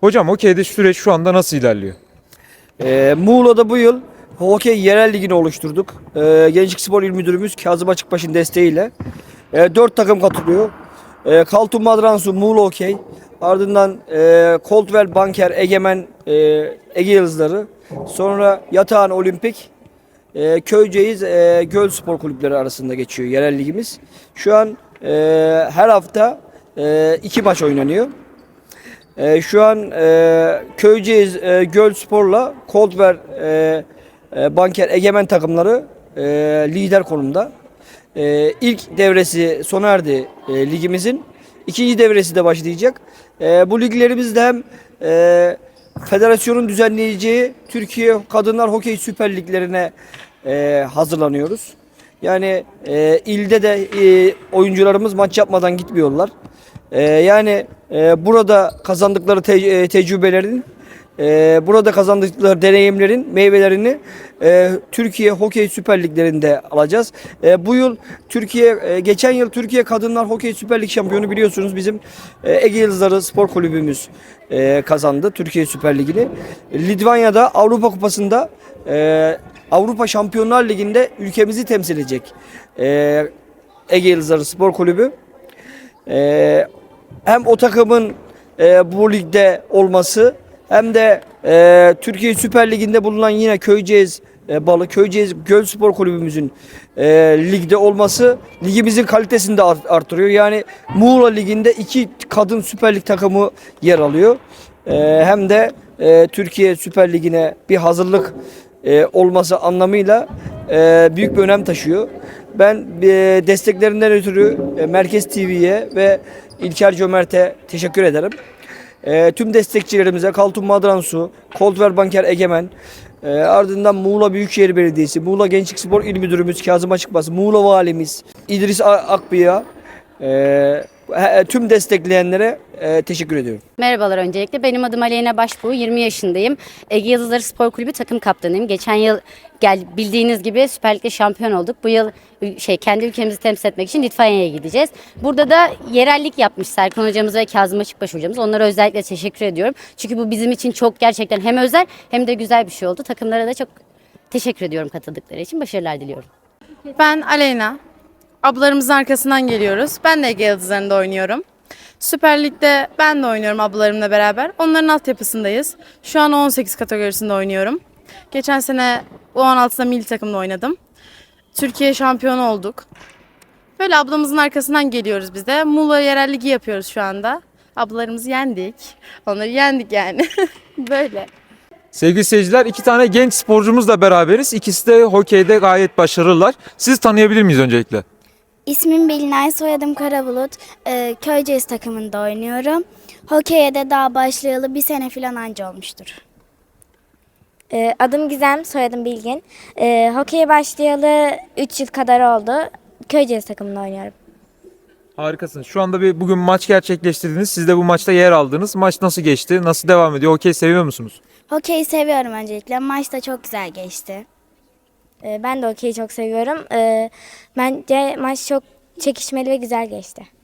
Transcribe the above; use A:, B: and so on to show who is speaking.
A: Hocam hokeyde süreç şu anda nasıl ilerliyor?
B: Ee, Muğla'da bu yıl Hokey Yerel Ligi'ni oluşturduk. Ee, Gençlik Spor İl Müdürümüz Kazım Açıkbaş'ın desteğiyle. Ee, dört takım katılıyor. Ee, Kaltun Madransu, Muğla Hokey. Ardından e, Coldwell Banker, Egemen, e, Ege Yıldızları. Sonra Yatağan Olimpik. E, Köyceğiz, e, Göl Spor Kulüpleri arasında geçiyor yerel ligimiz. Şu an e, her hafta e, iki maç oynanıyor. E, şu an e, Köyceğiz e, Göl Spor'la Coldwell e, e, Banker Egemen takımları e, lider konumda. E, ilk devresi sona erdi e, ligimizin. İkinci devresi de başlayacak. E, bu liglerimizde hem e, federasyonun düzenleyeceği Türkiye Kadınlar Hokey Süper Liglerine e, hazırlanıyoruz. Yani e, ilde de e, oyuncularımız maç yapmadan gitmiyorlar. E, yani e, burada kazandıkları te- e, tecrübelerin, e, burada kazandıkları deneyimlerin meyvelerini e, Türkiye Hokey Süper Liglerinde alacağız. Bu yıl Türkiye, geçen yıl Türkiye Kadınlar Hokey Süper Lig şampiyonu biliyorsunuz bizim e, Ege Yıldızları Spor Kulübümüz kazandı Türkiye Süper Ligi'ni. Litvanya'da Avrupa Kupası'nda Avrupa Şampiyonlar Ligi'nde ülkemizi temsil edecek e, Ege Yıldızları Spor Kulübü. Hem o takımın e, bu ligde olması hem de e, Türkiye Süper Ligi'nde bulunan yine Köyceğiz e, Balı Köyceğiz Göl Spor Kulübümüzün e, ligde olması ligimizin kalitesini de art- artırıyor. Yani Muğla Ligi'nde iki kadın Süper Lig takımı yer alıyor. E, hem de e, Türkiye Süper Ligi'ne bir hazırlık e, olması anlamıyla e, büyük bir önem taşıyor. Ben e, desteklerinden ötürü e, Merkez TV'ye ve İlker Cömert'e teşekkür ederim. E, tüm destekçilerimize Kaltun Madransu, Coldwell Banker Egemen, ardından Muğla Büyükşehir Belediyesi, Muğla Gençlik Spor İl Müdürümüz Kazım Açıkbas, Muğla Valimiz İdris A- Akbıy'a, he- tüm destekleyenlere e, teşekkür ediyorum.
C: Merhabalar öncelikle. Benim adım Aleyna Başbuğ. 20 yaşındayım. Ege Yıldızları Spor Kulübü takım kaptanıyım. Geçen yıl gel bildiğiniz gibi Süper Lig'de şampiyon olduk. Bu yıl şey kendi ülkemizi temsil etmek için Litvanya'ya gideceğiz. Burada da yerellik yapmış Serkan hocamız ve Kazım Açıkbaş hocamız. Onlara özellikle teşekkür ediyorum. Çünkü bu bizim için çok gerçekten hem özel hem de güzel bir şey oldu. Takımlara da çok teşekkür ediyorum katıldıkları için. Başarılar diliyorum.
D: Ben Aleyna. Ablalarımızın arkasından geliyoruz. Ben de Ege Yıldızları'nda oynuyorum. Süper Lig'de ben de oynuyorum ablalarımla beraber. Onların altyapısındayız. Şu an 18 kategorisinde oynuyorum. Geçen sene U16'da milli takımda oynadım. Türkiye şampiyonu olduk. Böyle ablamızın arkasından geliyoruz biz de. Muğla yerel ligi yapıyoruz şu anda. Ablalarımızı yendik. Onları yendik yani. Böyle.
A: Sevgili seyirciler iki tane genç sporcumuzla beraberiz. İkisi de hokeyde gayet başarılılar. Sizi tanıyabilir miyiz öncelikle?
E: İsmim Belinay, soyadım Karabulut. Ee, Köyceğiz takımında oynuyorum. Hokey'e de daha başlayalı bir sene falan anca olmuştur.
F: Ee, adım Gizem, soyadım Bilgin. Ee, hokeye başlayalı 3 yıl kadar oldu. Köyceğiz takımında oynuyorum.
A: Harikasınız. Şu anda bir bugün maç gerçekleştirdiniz. Siz de bu maçta yer aldınız. Maç nasıl geçti? Nasıl devam ediyor? Hokey seviyor musunuz?
E: Hokey'i seviyorum öncelikle. Maç da çok güzel geçti.
F: Ee, ben de hokeyi çok seviyorum. Ee, bence maç çok çekişmeli ve güzel geçti.